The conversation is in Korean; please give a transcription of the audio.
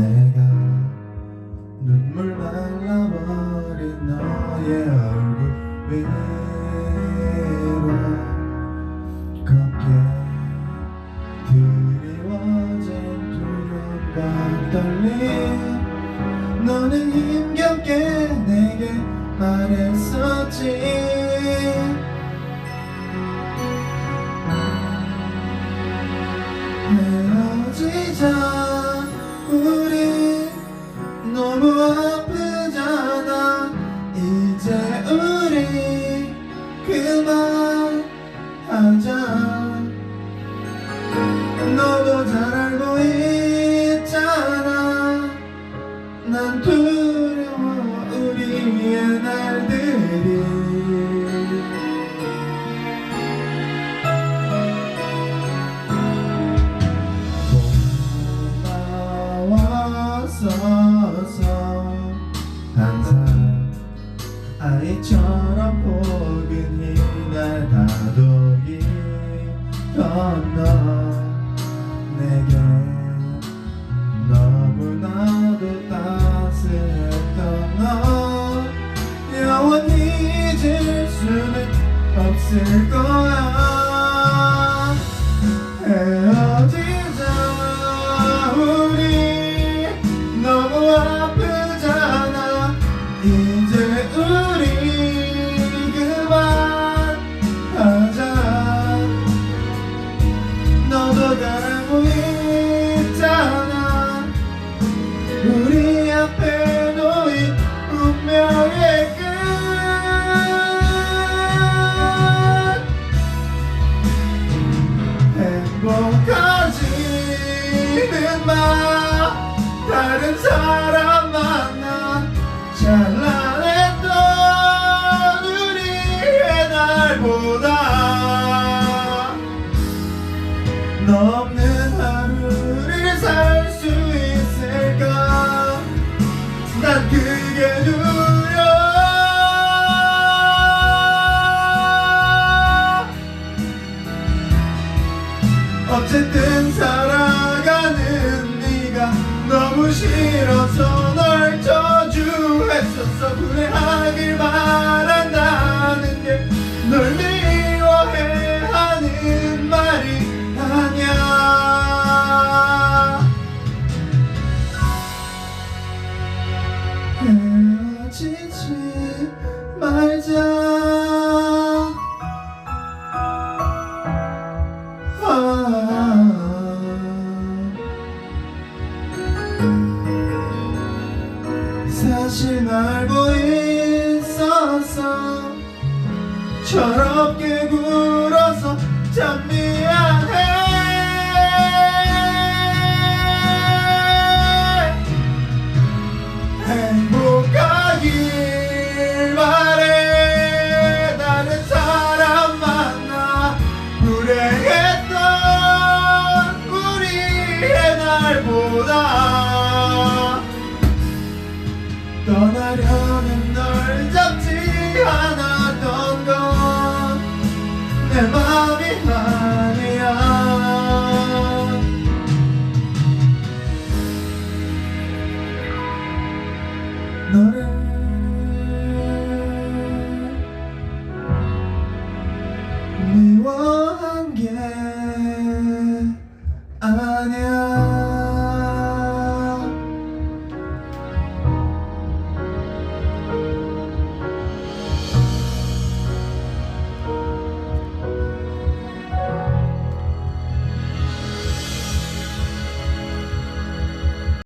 내가 눈물 말라버린 너의 얼굴 위로 걷게 드리워진 두려움과 떨림 너는 힘겹게 내게 말했었지 난 두려워 우리의 날들이. 아이처럼 없을 거야. 헤어지자 우리. 너무 아프 다른 사람 만나 찬란했던 우리의 날보다 너 없는 하루를 살 수 있을까? 난 그게 두려워. 어쨌든 네가 너무 싫어서 널 저주했었어. 후회하길 바 사실 알고 있었어 철없게 굴어서 참미 떠나려는 널 잡지 않았던 건 내 마음이 아니야. 너를